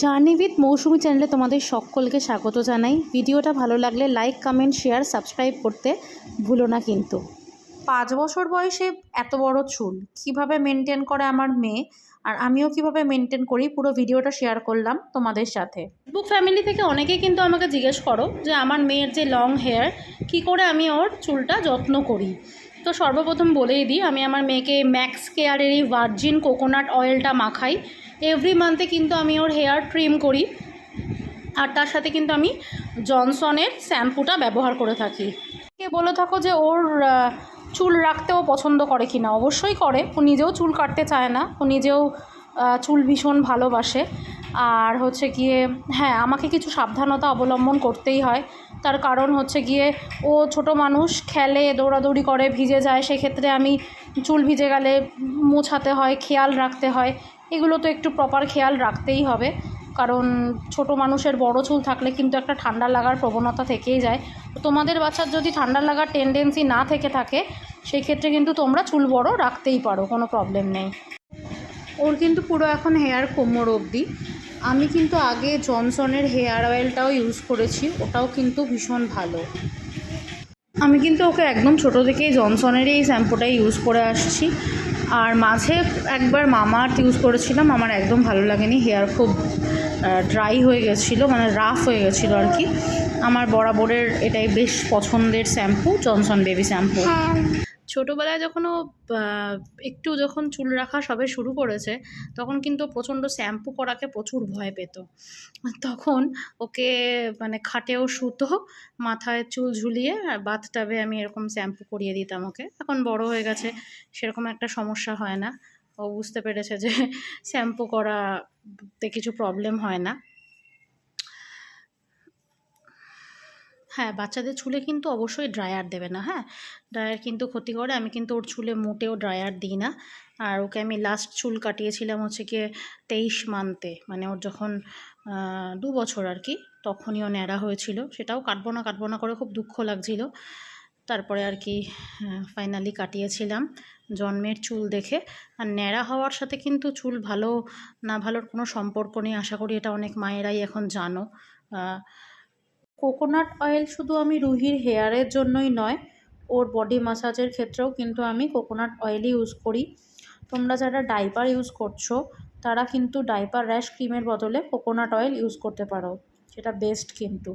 Journey with মৌসুমি চ্যানেলে তোমাদের সকলকে স্বাগত জানাই। ভিডিওটা ভালো লাগলে লাইক কমেন্ট শেয়ার সাবস্ক্রাইব করতে ভুলো না কিন্তু। পাঁচ বছর বয়সে এত বড় চুল কীভাবে মেনটেন করে আমার মেয়ে আর আমিও কীভাবে মেনটেন করি পুরো ভিডিওটা শেয়ার করলাম তোমাদের সাথে। বুক ফ্যামিলি থেকে অনেকেই কিন্তু আমাকে জিজ্ঞেস করো যে আমার মেয়ের যে লং হেয়ার কি করে আমি ওর চুলটা যত্ন করি? তো সর্বপ্রথম বলেই দিই আমি আমার মেয়েকে ম্যাক্স কেয়ারের এই ভার্জিন কোকোনাট অয়েলটা মাখাই। এভরি মান্থে কিন্তু আমি ওর হেয়ার ট্রিম করি। আর তার সাথে কিন্তু আমি জনসনের শ্যাম্পুটা ব্যবহার করে থাকি। কে বলে থাকো যে ওর চুল রাখতেও পছন্দ করে কি না অবশ্যই করে। ও নিজেও চুল কাটতে চায় না। ও নিজেও চুল ভীষণ ভালোবাসে। আর হচ্ছে গিয়ে হ্যাঁ আমাকে কিছু সাবধানতা অবলম্বন করতেই হয়। তার কারণ হচ্ছে গিয়ে, ও ছোট মানুষ, খেলে, দৌড়াদৌড়ি করে, ভিজে যায়। সেক্ষেত্রে আমি চুল ভিজে গেলে মোছাতে হয়, খেয়াল রাখতে হয়। এগুলো তো একটু প্রপার খেয়াল রাখতেই হবে। কারণ ছোট মানুষের বড় চুল থাকলে কিন্তু একটা ঠান্ডা লাগার প্রবণতা থেকেই যায়। তোমাদের বাচ্চার যদি ঠান্ডা লাগার টেন্ডেন্সি না থেকে থাকে সেই ক্ষেত্রে কিন্তু তোমরা চুল বড় রাখতেই পারো, কোনো প্রবলেম নেই। ওর কিন্তু পুরো এখন হেয়ার কোমর অবধি। আমি কিন্তু আগে জনসনের হেয়ার অয়েলটাও ইউজ করেছি, ওটাও কিন্তু ভীষণ ভালো। আমি কিন্তু ওকে একদম ছোট থেকেই জনসনেরই এই শ্যাম্পুটাই ইউজ করে আসছি। আর মাঝে একবার মামা আর্থ ইউজ করেছিলাম আমার একদম ভালো লাগেনি, হেয়ার খুব ড্রাই হয়ে গেছিল মানে রাফ হয়ে গেছিল আর কি। আমার বরাবরের এটাই বেশ পছন্দের শ্যাম্পু, জনসন বেবি শ্যাম্পু। ছোটোবেলায় যখন ও একটু যখন চুল রাখা সবে শুরু করেছে, তখন কিন্তু প্রচণ্ড শ্যাম্পু করাকে প্রচুর ভয় পেত। তখন ওকে মানে খাটেও শুতো, মাথায় চুল ঝুলিয়ে আর বাথটাবে আমি এরকম শ্যাম্পু করিয়ে দিতাম ওকে। এখন বড় হয়ে গেছে, সেরকম একটা সমস্যা হয় না। ও বুঝতে পেরেছে যে, শ্যাম্পু করাতে কিছু প্রবলেম হয় না। হ্যাঁ বাচ্চাদের চুলে কিন্তু অবশ্যই ড্রায়ার দেবে না হ্যাঁ? ড্রায়ার কিন্তু ক্ষতি করে, আমি কিন্তু ওর চুলে মোটেও ড্রায়ার দিই না। আর ওকে আমি লাস্ট চুল কাটিয়েছিলাম হচ্ছে গিয়ে তেইশ মান্থে মানে ওর যখন দু বছর আর কি, তখনই ও ন্যাড়া হয়েছিল। সেটাও কাটবো না কাটবো না করে খুব দুঃখ লাগছিল। তারপরে আর কি ফাইনালি কাটিয়েছিলাম জন্মের চুল দেখে। আর ন্যাড়া হওয়ার সাথে কিন্তু চুল ভালো না ভালোর কোনো সম্পর্ক নেই, আশা করি এটা অনেক মায়েরাই এখন জানো। কোকোনাট অয়েল শুধু আমি রুহির হেয়ারের জন্যই নয়, ওর বডি মাসাজের ক্ষেত্রেও কিন্তু আমি কোকোনাট অয়েলই ইউজ করি। তোমরা যারা ডাইপার ইউজ করছ, তারা কিন্তু ডাইপার র্যাশ ক্রিমের বদলে কোকোনাট অয়েল ইউজ করতে পারো, সেটা বেস্ট কিন্তু।